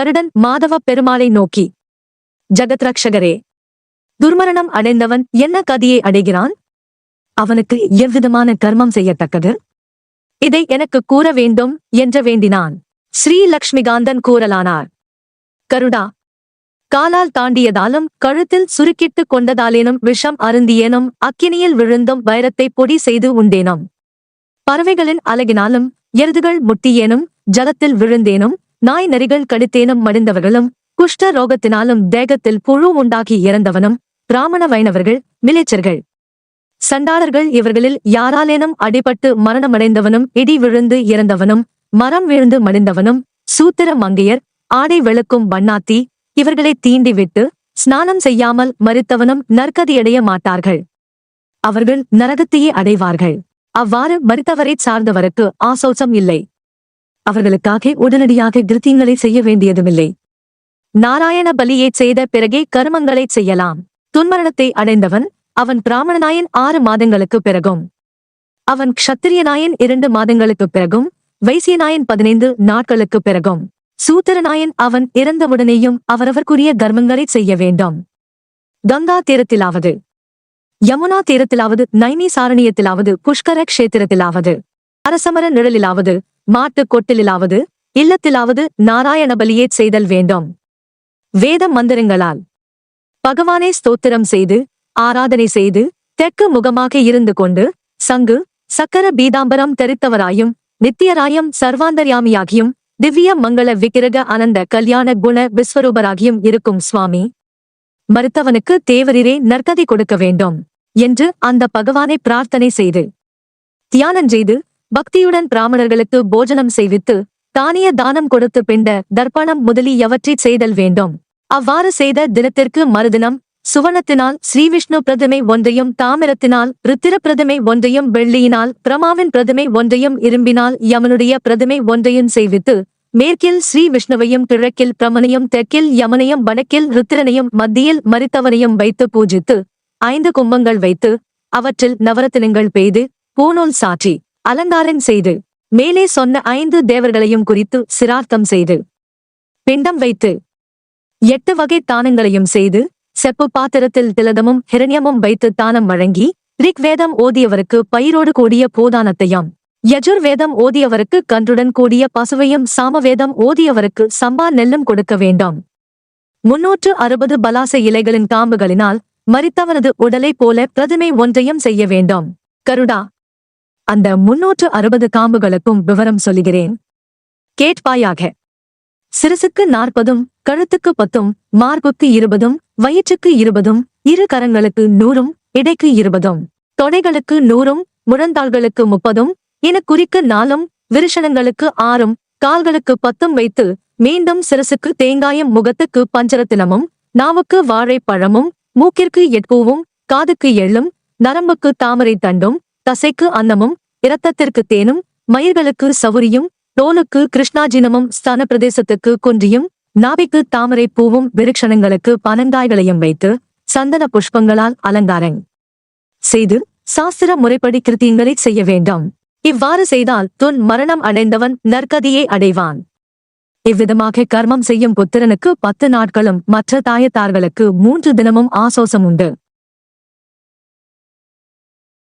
கருடன் மாதவ பெருமாளை நோக்கி ஜகத் ரக்ஷகரே துர்மரணம் அடைந்தவன் என்ன கதியை அடைகிறான்? அவனுக்கு எவ்விதமான கர்மம் செய்யத்தக்கது? இதை எனக்கு கூற வேண்டும் என்று வேண்டினான். ஸ்ரீ லக்ஷ்மிகாந்தன் கூறலானார். கருடா காலால் தாண்டியதாலும் கழுத்தில் சுருக்கிட்டுக் கொண்டதாலேனும் விஷம் அருந்தியேனும் அக்கினியில் விழுந்தும் வைரத்தை பொடி செய்து உண்டேனும். பறவைகளின் அலகினாலும் எருதுகள் முட்டியேனும் ஜலத்தில் விழுந்தேனும் நாய் நரிகள் கடித்தேனும் மடிந்தவர்களும் குஷ்ட ரோகத்தினாலும் தேகத்தில் புழு உண்டாகி இறந்தவனும் பிராமண வைணவர்கள் மிலேச்சர்கள் சண்டாளர்கள் இவர்களில் யாராலேனும் அடிபட்டு மரணமடைந்தவனும் இடி விழுந்து இறந்தவனும் மரம் விழுந்து மடிந்தவனும் சூத்திர மங்கையர் ஆடை வெளுக்கும் வண்ணாத்தி இவர்களை தீண்டிவிட்டு ஸ்நானம் செய்யாமல் மறித்தவனும் நற்கதியடைய மாட்டார்கள். அவர்கள் நரகத்தையே அடைவார்கள். அவ்வாறு மரித்தவரைச் சார்ந்தவருக்கு ஆசோசம் இல்லை. அவர்களுக்காக உடனடியாக கிருத்தியங்களை செய்ய வேண்டியதுமில்லை. நாராயண பலியை செய்த பிறகே கருமங்களை செய்யலாம். துன்மரணத்தை அடைந்தவன் அவன் பிராமணனாயன் ஆறு மாதங்களுக்கு பிறகும். அவன் க்ஷத்திரியனாயன் இரண்டு மாதங்களுக்கு பிறகும் வைசியநாயன் பதினைந்து நாட்களுக்குப் பிறகும். சூத்திரநாயன் அவன் இறந்தவுடனேயும் அவரவர்க்குரிய கர்மங்களைச் செய்ய வேண்டும். கங்கா தீரத்திலாவது. யமுனா தீரத்திலாவது நைனி சாரணியத்திலாவது புஷ்கர கஷேத்திரத்திலாவது. அரசமர நிழலிலாவது மாட்டுக் கொட்டிலாவது இல்லத்திலாவது நாராயணபலியே செய்தல் வேண்டும். வேத மந்திரங்களால். பகவானே ஸ்தோத்திரம் செய்து ஆராதனை செய்து தெற்கு முகமாக இருந்து கொண்டு சங்கு சக்கர பீதாம்பரம் தெரித்தவராயும் நித்தியராயும் சர்வாந்தர்யாமியாகியும் திவ்ய மங்கள விக்கிரக அனந்த கல்யாண குண விஸ்வரூபராகியும் இருக்கும் சுவாமி. மருத்தவனுக்கு தேவரிரே நற்கதி கொடுக்க வேண்டும் என்று அந்த பகவானை பிரார்த்தனை செய்து தியானம் செய்து பக்தியுடன் பிராமணர்களுக்கு போஜனம் செய்வித்து தானிய தானம் கொடுத்து பிண்ட தர்ப்பணம் முதலியவற்றைச் செய்தல் வேண்டும். அவ்வாறு செய்த தினத்திற்கு மறுதினம் சுவனத்தினால் ஸ்ரீவிஷ்ணு பிரதிமை ஒன்றையும் தாமிரத்தினால் ருத்திர பிரதிமை ஒன்றையும் வெள்ளியினால் பிரமாவின் பிரதிமை ஒன்றையும் இரும்பினால் யமனுடைய பிரதிமை ஒன்றையும் செய்வித்து மேற்கில் ஸ்ரீ விஷ்ணுவையும் கிழக்கில் பிரமனையும் தெற்கில் யமனையும் வடக்கில் ருத்திரனையும் மத்தியில் மறித்தவனையும் வைத்து பூஜித்து ஐந்து கும்பங்கள் வைத்து அவற்றில் நவரத்தினங்கள் பெய்து பூநூல் சாற்றி. அலங்காரம் செய்து மேலே சொன்ன ஐந்து தேவர்களையும் குறித்து சிரார்த்தம் செய்து பிண்டம் வைத்து எட்டு வகை தானங்களையும் செய்து செப்பு பாத்திரத்தில் திலதமும் ஹிரண்யமும் வைத்து தானம் வழங்கி ரிக்வேதம் ஓதியவருக்கு பயிரோடு கூடிய போதானத்தையும் யஜுர்வேதம் ஓதியவருக்கு கன்றுடன் கூடிய பசுவையும் சாமவேதம் ஓதியவருக்கு சம்பா நெல்லும் கொடுக்க வேண்டும். முன்னூற்று அறுபது பலாச இலைகளின் காம்புகளினால் மறித்தவனது உடலை போல பிரதிமை ஒன்றையும் செய்ய வேண்டும். கருடா அந்த முன்னூற்று அறுபது காம்புகளுக்கும் விவரம் சொல்லுகிறேன். கேட்பாயாக. சிறுசுக்கு நாற்பதும் கழுத்துக்கு பத்தும் மார்புக்கு இருபதும் வயிற்றுக்கு இருபதும் இரு கரங்களுக்கு நூறும் இடைக்கு இருபதும் தொடைகளுக்கு நூறும் முழந்தாள்களுக்கு முப்பதும் என நாலும் விருஷணங்களுக்கு ஆறும் கால்களுக்கு பத்தும் வைத்து மீண்டும் சிறுசுக்கு தேங்காயும் முகத்துக்கு பஞ்சரத்தினமும் நாவுக்கு வாழைப்பழமும் மூக்கிற்கு எட்பூவும் காதுக்கு எள்ளும் நரம்புக்கு தாமரை தண்டும் தசைக்கு அன்னமும் இரத்தத்திற்கு தேனும் மயிர்களுக்கு சவுரியும் தோலுக்கு கிருஷ்ணாஜினமும் ஸ்தான பிரதேசத்துக்கு குன்றியும் நாவிக்கு தாமரை பூவும் விருட்சணங்களுக்கு பனங்காய்களையும் வைத்து சந்தன புஷ்பங்களால் அலங்காரம் செய்து சாஸ்திர முறைப்படி கிருத்தியங்களை செய்ய வேண்டும். இவ்வாறு செய்தால் துன் மரணம் அடைந்தவன் நற்கதியை அடைவான். இவ்விதமாக கர்மம் செய்யும் புத்திரனுக்கு பத்து நாட்களும் மற்ற தாயத்தார்களுக்கு மூன்று தினமும் ஆசோசம் உண்டு.